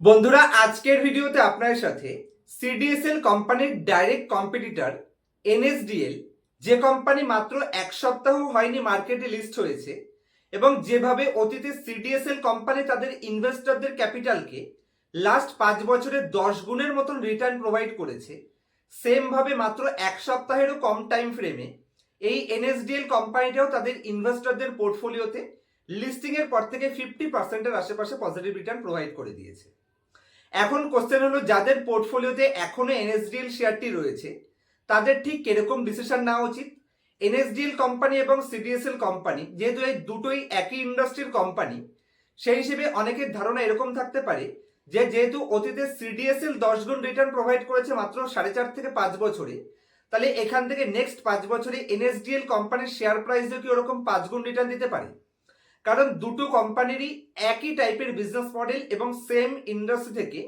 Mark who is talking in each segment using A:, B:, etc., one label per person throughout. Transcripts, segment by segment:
A: বন্ধুরা, আজকের ভিডিওতে আপনার সাথে সিডিএসএল কোম্পানির ডাইরেক্ট কম্পিটিটর এনএসডিএল যে কোম্পানি মাত্র এক সপ্তাহ হয়নি মার্কেটে লিস্ট হয়েছে, এবং যেভাবে অতীতে সিডিএসএল কোম্পানি তাদের ইনভেস্টরদের ক্যাপিটালকে লাস্ট পাঁচ বছরে দশ গুণের মতন রিটার্ন প্রোভাইড করেছে সেম ভাবে মাত্র এক সপ্তাহেরও কম টাইম ফ্রেমে এই এনএসডিএল কোম্পানিটাও তাদের ইনভেস্টরদের পোর্টফোলিওতে লিস্টিং এর পর থেকে ফিফটি পার্সেন্টের আশেপাশে পজিটিভ রিটার্ন প্রোভাইড করে দিয়েছে। এখন কোশ্চেন হলো, যাদের পোর্টফোলিওতে এখনও এনএসডিএল শেয়ারটি রয়েছে, তাদের ঠিক কীরকম ডিসিশন নেওয়া উচিত? এনএসডিএল কোম্পানি এবং সিডিএসএল কোম্পানি যেহেতু এই দুটোই একই ইন্ডাস্ট্রির কোম্পানি সেই হিসেবে অনেকের ধারণা এরকম থাকতে পারে যে, যেহেতু অতীতে সিডিএসএল দশ গুণ রিটার্ন প্রোভাইড করেছে মাত্র সাড়ে চার থেকে পাঁচ বছরে, তাহলে এখান থেকে নেক্সট পাঁচ বছরে এনএসডিএল কোম্পানির শেয়ার প্রাইসও কি ওরকম পাঁচ গুণ রিটার্ন দিতে পারে? কারণ দুটো কোম্পানিরই একই টাইপের বিজনেস মডেল এবং সেম ইন্ডাস্ট্রি থেকে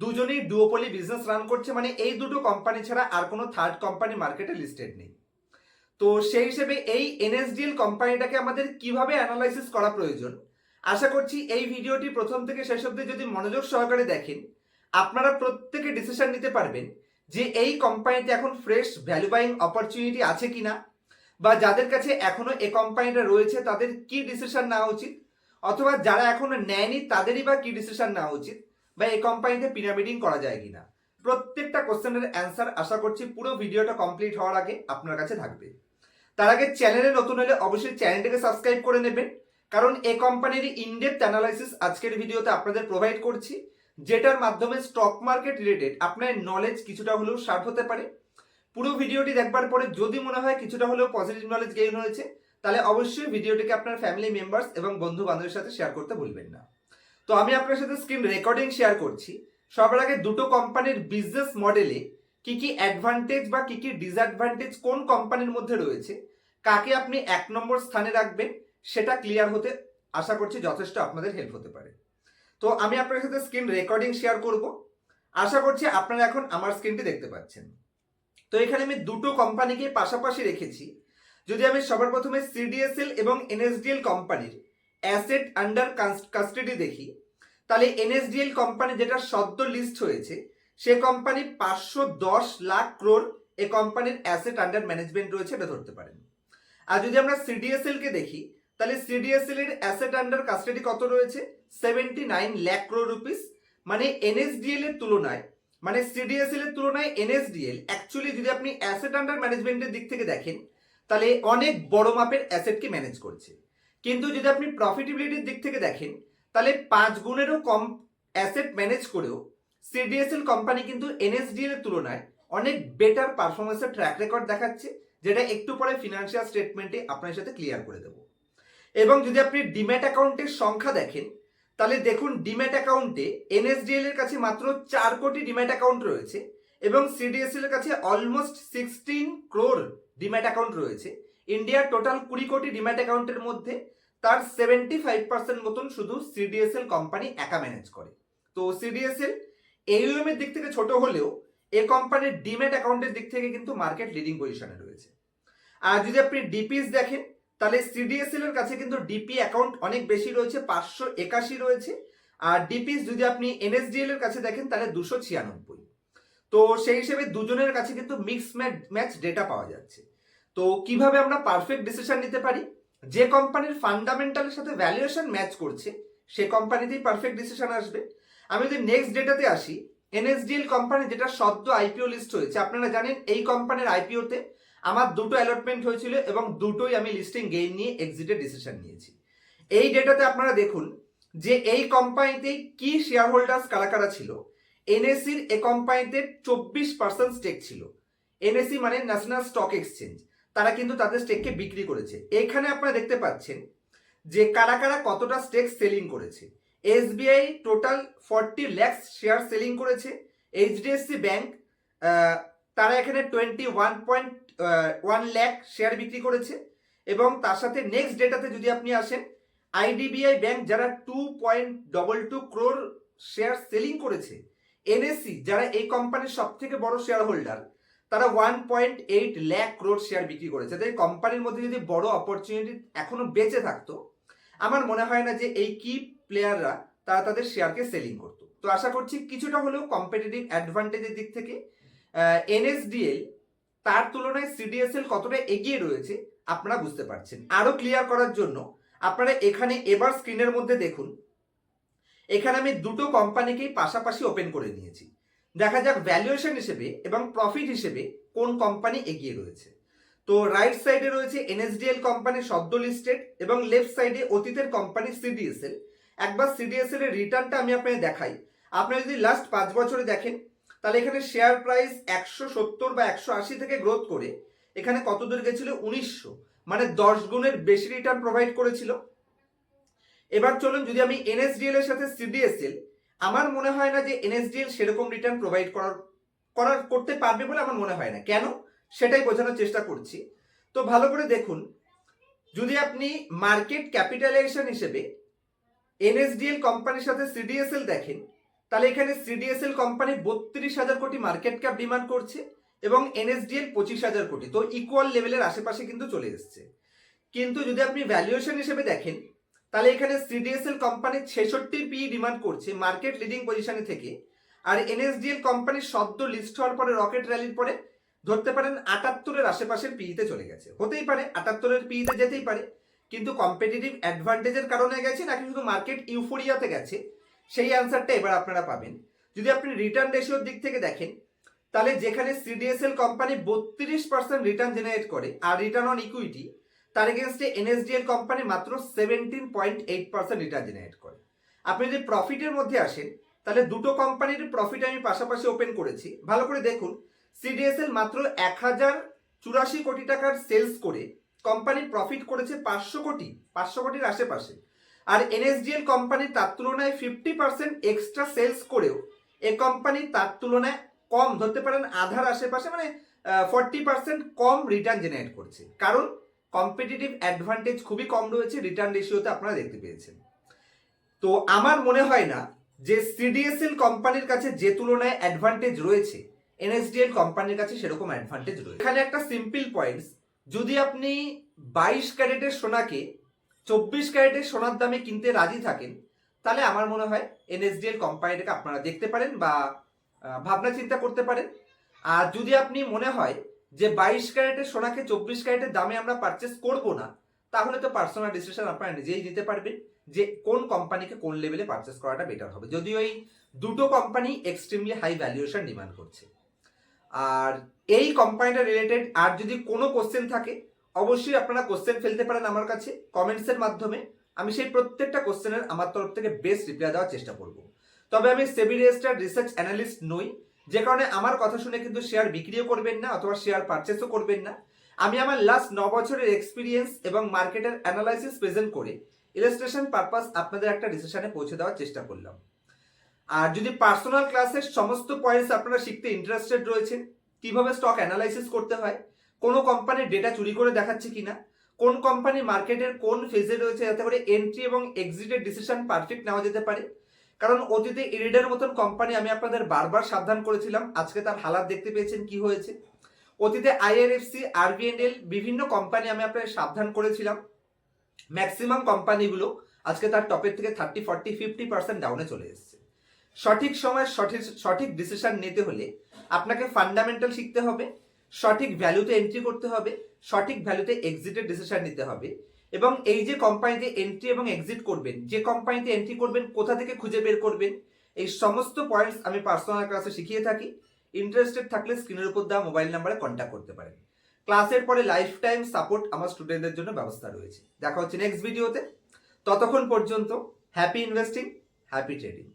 A: দুজনেই ডুওপলি বিজনেস রান করছে মানে এই দুটো কোম্পানি ছাড়া আর কোনো থার্ড কোম্পানি মার্কেটে লিস্টেড নেই। তো সেই হিসেবে এই এনএসডিএল কোম্পানিটাকে আমাদের কীভাবে অ্যানালাইসিস করা প্রয়োজন? আশা করছি এই ভিডিওটি প্রথম থেকে শেষ অব্দি যদি মনোযোগ সহকারে দেখেন, আপনারা প্রত্যেকে ডিসিশন নিতে পারবেন যে এই কোম্পানিতে এখন ফ্রেশ ভ্যালু বাইং অপরচুনিটি আছে কিনা। বা যাদের কাছে এখনও এ কোম্পানিটা রয়েছে, তাদের কি ডিসিশন নেওয়া উচিত? অথবা যারা এখনও নেয়নি, তাদেরই বা কি ডিসিশন নেওয়া উচিত? বা এই কোম্পানিতে পিরামিডিং করা যায় কিনা? প্রত্যেকটা কোশ্চেনের অ্যান্সার আশা করছি পুরো ভিডিওটা কমপ্লিট হওয়ার আগে আপনার কাছে থাকবে। তার আগে চ্যানেলে নতুন হলে অবশ্যই চ্যানেলটাকে সাবস্ক্রাইব করে নেবেন। কারণ এ কোম্পানির ইনডেপথ অ্যানালাইসিস আজকের ভিডিওতে আপনাদের প্রোভাইড করছি, যেটার মাধ্যমে স্টক মার্কেট রিলেটেড আপনার নলেজ কিছুটা হলেও শার্প হতে পারে। পুরো ভিডিওটি দেখবার পরে যদি মনে হয় কিছুটা হলেও পজিটিভ নলেজ গেইন হয়েছে, তাহলে অবশ্যই ভিডিওটিকে আপনার ফ্যামিলি মেম্বার্স এবং বন্ধু বান্ধবের সাথে শেয়ার করতে ভুলবেন না। তো আমি আপনার সাথে স্ক্রিন রেকর্ডিং শেয়ার করছি। সবার আগে দুটো কোম্পানির বিজনেস মডেলে কি কি অ্যাডভান্টেজ বা কি কি ডিসঅ্যাডভান্টেজ কোন কোম্পানির মধ্যে রয়েছে, কাকে আপনি এক নম্বর স্থানে রাখবেন, সেটা ক্লিয়ার হতে আশা করছি যথেষ্ট আপনাদের হেল্প হতে পারে। তো আমি আপনার সাথে স্ক্রিন রেকর্ডিং শেয়ার করব। আশা করছি আপনারা এখন আমার স্ক্রিনটি দেখতে পাচ্ছেন। তো এখানে আমি দুটো কোম্পানিকে পাশাপাশি রেখেছি। যদি আমি সবার প্রথমে সিডিএসএল এবং এনএসডিএল কোম্পানির অ্যাসেট আন্ডার কাস্টাডি দেখি, তাহলে এনএসডিএল কোম্পানি যেটা সদ্য লিস্ট হয়েছে, সে কোম্পানি পাঁচশো দশ লাখ ক্রোর এ কোম্পানির অ্যাসেট আন্ডার ম্যানেজমেন্ট রয়েছে, এটা ধরতে পারেন। আর যদি আমরা সিডিএসএল কে দেখি, তাহলে সিডিএসএল এর অ্যাসেট আন্ডার কাস্টাডি কত রয়েছে? Seventy nine lakh crore rupees মানে এনএসডিএল এর তুলনায় মানে সিডিএসএল এর তুলনায় এনএসডিএল অ্যাকচুয়ালি যদি আপনি অ্যাসেট আন্ডার ম্যানেজমেন্টের দিক থেকে দেখেন, তাহলে অনেক বড় মাপের অ্যাসেটকে ম্যানেজ করছে। কিন্তু যদি আপনি প্রফিটেবিলিটির দিক থেকে দেখেন, তাহলে পাঁচ গুণেরও কম অ্যাসেট ম্যানেজ করেও সিডিএসএল কোম্পানি কিন্তু এনএসডিএল এর তুলনায় অনেক বেটার পারফরমেন্সের ট্র্যাক রেকর্ড দেখাচ্ছে, যেটা একটু পরে ফিনান্সিয়াল স্টেটমেন্টে আপনার সাথে ক্লিয়ার করে দেবো। এবং যদি আপনি ডিম্যাট অ্যাকাউন্টের সংখ্যা দেখেন তাহলে দেখুন ডিম্যাট অ্যাকাউন্টে এনএসডিএল এর কাছে মাত্র চার কোটি ডিম্যাট অ্যাকাউন্ট রয়েছে এবং সিডিএসএল এর কাছে almost sixteen crore demat account রয়েছে। ইন্ডিয়ার টোটাল কুড়ি কোটি ডিম্যাট অ্যাকাউন্টের মধ্যে তার সেভেন্টি ফাইভ পার্সেন্ট মতন শুধু সিডিএসএল কোম্পানি একা ম্যানেজ করে। তো সিডিএসএল এইউএম এর দিক থেকে ছোট হলেও এ কোম্পানির ডিম্যাট অ্যাকাউন্টের দিক থেকে কিন্তু মার্কেট লিডিং পজিশনে রয়েছে। আর যদি আপনি ডিপিস দেখেন তাহলে সিডিএসএল এর কাছে কিন্তু ডিপি অ্যাকাউন্ট অনেক বেশি রয়েছে, পাঁচশো একাশি রয়েছে। আর ডিপিস যদি আপনি এনএসডিএল এর কাছে দেখেন, তাহলে দুশো ছিয়ানব্বই। তো সেই হিসেবে দুজনের কাছে কিন্তু মিক্স ম্যাচ ডেটা পাওয়া যাচ্ছে। তো কীভাবে আমরা পারফেক্ট ডিসিশন নিতে পারি? যে কোম্পানির ফান্ডামেন্টালের সাথে ভ্যালুয়েশন ম্যাচ করছে, সে কোম্পানিতেই পারফেক্ট ডিসিশন আসবে। আমি যদি নেক্সট ডেটাতে আসি এনএসডিএল কোম্পানি যেটা সদ্য আইপিও লিস্ট হয়েছে, আপনারা জানেন এই কোম্পানির আইপিওতে আমার দুটো অ্যালটমেন্ট হয়েছিল এবং দুটোই আমি লিস্টিং গেইন নিয়ে এক্সিটের ডিসিশন নিয়েছি। এই ডেটাতে আপনারা দেখুন যে এই কোম্পানিতে কি শেয়ার হোল্ডার্স কারা কারা ছিল। এনএসির এ কোম্পানিতে চব্বিশ পার্সেন্ট স্টেক ছিল। এনএসি মানে ন্যাশনাল স্টক এক্সচেঞ্জ তারা কিন্তু তাদের স্টেককে বিক্রি করেছে। এখানে আপনারা দেখতে পাচ্ছেন যে কারা কারা কতটা স্টেক সেলিং করেছে। SBI total forty lakhs share selling করেছে। এইচডিএফসি ব্যাংক তারা এখানে twenty one point one lakh share বিক্রি করেছে। এবং তার সাথে নেক্সট ডেটাতে যদি আপনি আসেন আইডিবিআই ব্যাংক যারা two point double two crore share selling করেছে এনএসসি যারা এই কোম্পানির সব থেকে বড় শেয়ার হোল্ডার তারা one point eight lakh crore share বিক্রি করেছে। তাই কোম্পানির মধ্যে যদি বড় অপরচুনিটি এখনও বেঁচে থাকতো, আমার মনে হয় না যে এই কি প্লেয়াররা তারা তাদের শেয়ারকে সেলিং করতো। তো আশা করছি কিছুটা হলেও কম্পিটিটিভ অ্যাডভান্টেজের দিক থেকে এনএসডিএল তার তুলনায় সিডিএসএল কতটা এগিয়ে রয়েছে আপনারা বুঝতে পারছেন। আরও ক্লিয়ার করার জন্য আপনারা এখানে এবার স্ক্রিনের মধ্যে দেখুন। এখানে আমি দুটো কোম্পানিকেই পাশাপাশি ওপেন করে নিয়েছি। দেখা যাক ভ্যালুয়েশন হিসেবে এবং প্রফিট হিসেবে কোন কোম্পানি এগিয়ে রয়েছে। তো রাইট সাইডে রয়েছে এনএসডিএল কোম্পানি সদ্য লিস্টেড এবং লেফট সাইডে অতীতের কোম্পানি সিডিএসএল একবার সিডিএসএল এর রিটার্নটা আমি আপনাকে দেখাই। আপনি যদি লাস্ট পাঁচ বছরে দেখেন তাহলে এখানে শেয়ার প্রাইস একশো সত্তর বা একশো আশি থেকে গ্রোথ করে, এখানে কত দূর গেছিল? উনিশশো। মানে দশ গুণের বেশি রিটার্ন প্রোভাইড করেছিল। এবার চলুন, যদি আমি এনএসডিএল এর সাথে সিডিএসএল আমার মনে হয় না যে এনএসডিএল সেরকম রিটার্ন প্রোভাইড করার করার, করতে পারবে বলে আমার মনে হয় না। কেন? সেটাই বোঝানোর চেষ্টা করছি। তো ভালো করে দেখুন, যদি আপনি মার্কেট ক্যাপিটালাইজেশন হিসেবে এনএসডিএল কোম্পানির সাথে সিডিএসএল দেখেন তাহলে এখানে সিডিএসএল কোম্পানি বত্রিশ হাজার কোটি মার্কেট ক্যাপ ডিমান্ড করছে এবং এনএসডিএল পঁচিশ হাজার কোটি। তো ইকুয়াল লেভেলের আশেপাশে কিন্তু চলে এসছে। কিন্তু যদি আপনি ভ্যালুয়েশন হিসেবে দেখেন, তাহলে এখানে সিডিএসএল কোম্পানি ছেষট্টির পি ডিমান্ড করছে মার্কেট লিডিং পজিশনে থেকে। আর এনএসডিএল কোম্পানি সদ্য লিস্ট হওয়ার পরে রকেট র্যালির পরে ধরতে পারেন আটাত্তরের আশেপাশের পিইতে চলে গেছে। হতেই পারে, আটাত্তরের পিইতে যেতেই পারে। কিন্তু কম্পিটিটিভ অ্যাডভান্টেজের কারণে গেছে নাকি শুধু মার্কেট ইউফোরিয়াতে গেছে? সেই অ্যান্সারটা এবার আপনারা পাবেন। যদি আপনি রিটার্ন রেশিওর দিক থেকে দেখেন, তাহলে যেখানে সিডিএসএল কোম্পানি বত্রিশ পার্সেন্ট রিটার্ন জেনারেট করে আর রিটার্ন অন ইকুইটি তার এগেনস্টে এনএসডিএল কোম্পানি মাত্র seventeen point eight percent return generate করে। আপনি যদি প্রফিটের মধ্যে আসেন, তাহলে দুটো কোম্পানির প্রফিট আমি পাশাপাশি ওপেন করেছি। ভালো করে দেখুন সিডিএসএল মাত্র এক হাজার চুরাশি কোটি টাকার সেলস করে কোম্পানি প্রফিট করেছে পাঁচশো কোটি, পাঁচশো কোটির আশেপাশে। আর এনএসডিএল কোম্পানি তার তুলনায় ফিফটি পার্সেন্ট এক্সট্রা সেলস করেও এ কোম্পানি তার তুলনায় কম, ধরতে পারেন আধার আশেপাশে মানে ফর্টি পার্সেন্ট কম রিটার্ন জেনারেট করছে। কারণ কম্পিটিটিভ অ্যাডভান্টেজ খুবই কম রয়েছে রিটার্ন রেশিওতে আপনারা দেখতে পেয়েছেন। তো আমার মনে হয় না যে সিডিএসএল কোম্পানির কাছে যে তুলনায় অ্যাডভান্টেজ রয়েছে এনএসডিএল কোম্পানির কাছে সেরকম অ্যাডভান্টেজ রয়েছে। এখানে একটা সিম্পল পয়েন্টস যদি আপনি বাইশ ক্যারেটের সোনাকে চব্বিশ ক্যারেটের সোনার দামে কিনতে রাজি থাকেন, তাহলে আমার মনে হয় এনএসডিএল কোম্পানিটাকে আপনারা দেখতে পারেন বা ভাবনা চিন্তা করতে পারেন। আর যদি আপনি মনে হয় যে বাইশ ক্যারেটের সোনাকে চব্বিশ ক্যারেটের দামে আমরা পারচেস করব না, তাহলে তো পার্সোনাল ডিসিশন আপনারা নিজেই নিতে পারবেন যে কোন কোম্পানিকে কোন লেভেলে পারচেস করাটা বেটার হবে। যদিও এই দুটো company extremely high valuation demand করছে। আর এই কোম্পানিটা রিলেটেড আর যদি কোনো কোশ্চেন থাকে অবশ্যই আপনারা কোশ্চেন ফেলতে পারেন আমার কাছে কমেন্টসের মাধ্যমে। আমি সেই প্রত্যেকটা কোশ্চেনের আমার তরফ থেকে বেস্ট রিপ্লাই দেওয়ার চেষ্টা করব। তবে আমি সেবি রেজিস্টার্ড রিসার্চ অ্যানালিস্ট নই, যে কারণে আমার কথা শুনে কিন্তু শেয়ার বিক্রিও করবেন না অথবা শেয়ার পারচেসও করবেন না। আমি আমার লাস্ট ন বছরের এক্সপিরিয়েন্স এবং মার্কেটের অ্যানালাইসিস প্রেজেন্ট করে ইলাস্ট্রেশন পারপাস আপনাদের একটা ডিসিশনে পৌঁছে দেওয়ার চেষ্টা করলাম। আর যদি পার্সোনাল ক্লাসের সমস্ত পয়েন্টস আপনারা শিখতে ইন্টারেস্টেড রয়েছেন, কীভাবে স্টক অ্যানালাইসিস করতে হয় কোন কোম্পানির ডেটা চুরি করে দেখাচ্ছে কিনা, কোন কোম্পানি মার্কেটের কোন ফেজে রয়েছে যাতে করে এন্ট্রি এবং এক্সিটের ডিসিশন পারফেক্ট নেওয়া যেতে পারে। কারণ অতীতে ইরিডের মতন কোম্পানি আমি আপনাদের বারবার সাবধান করেছিলাম, আজকে তার হালাত দেখতে পেয়েছেন কি হয়েছে। অতীতে আইআরএফসি আরবিএনএল বিভিন্ন কোম্পানি আমি আপনাদের সাবধান করেছিলাম। ম্যাক্সিমাম কোম্পানিগুলো আজকে তার টপের থেকে থার্টি ফর্টি ফিফটি পার্সেন্ট ডাউনে চলে এসেছে। সঠিক সময় সঠিক সঠিক ডিসিশন নিতে হলে আপনাকে ফান্ডামেন্টাল শিখতে হবে। সঠিক ভ্যালুতে এন্ট্রি করতে হবে, সঠিক ভ্যালুতে এক্সিটের ডিসিশন নিতে হবে এবং এই যে কোম্পানিতে এন্ট্রি এবং এক্সিট করবেন, যে কোম্পানিতে এন্ট্রি করবেন, কোথা থেকে খুঁজে বের করবেন, এই সমস্ত পয়েন্টস আমি পার্সোনাল ক্লাসে শিখিয়ে থাকি। ইন্টারেস্টেড থাকলে স্ক্রিনের উপর দেওয়া মোবাইল নাম্বারে কন্ট্যাক্ট করতে পারেন। ক্লাসের পরে লাইফ টাইম সাপোর্ট আমার স্টুডেন্টদের জন্য ব্যবস্থা রয়েছে। দেখা হচ্ছে নেক্সট ভিডিওতে ততক্ষণ পর্যন্ত হ্যাপি ইনভেস্টিং হ্যাপি ট্রেডিং